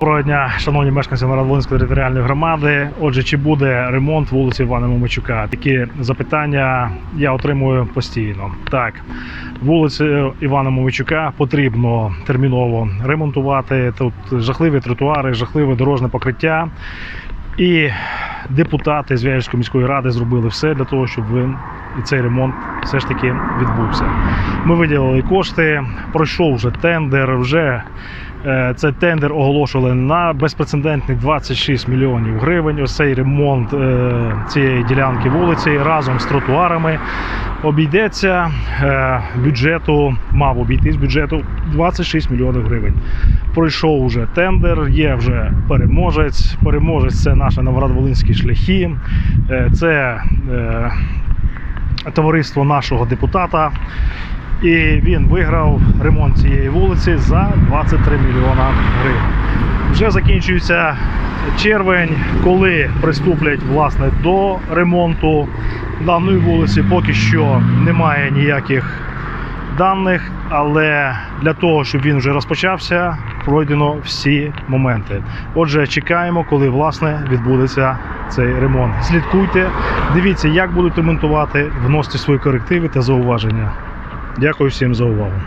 Доброго дня, шановні мешканці Новоградвинської територіальної громади. Отже, чи буде ремонт вулиці Івана Момичука? Такі запитання я отримую постійно. Так, вулицю Івана Момичука потрібно терміново ремонтувати. Тут жахливі тротуари, жахливе дорожне покриття. І депутати з Вязівської міської ради зробили все для того, щоб він і цей ремонт все ж таки відбувся. Ми виділили кошти, пройшов вже тендер. Вже е, цей тендер оголошували на безпрецедентних 26 мільйонів гривень. Ось цей ремонт е, цієї ділянки вулиці разом з тротуарами обійдеться е, бюджету, мав обійтись бюджету 26 мільйонів гривень. Пройшов вже тендер, є вже переможець. Переможець це наші Новоград-Волинські шляхи. Це товариство нашого депутата. І він виграв ремонт цієї вулиці за 23 мільйона гривень. Вже закінчується червень, коли приступлять власне до ремонту даної вулиці. Поки що немає ніяких даних, але для того, щоб він вже розпочався, пройдено всі моменти. Отже, чекаємо, коли власне відбудеться цей ремонт. Слідкуйте, дивіться, як будуть ремонтувати, вносьте свої корективи та зауваження. Дякую всім за увагу.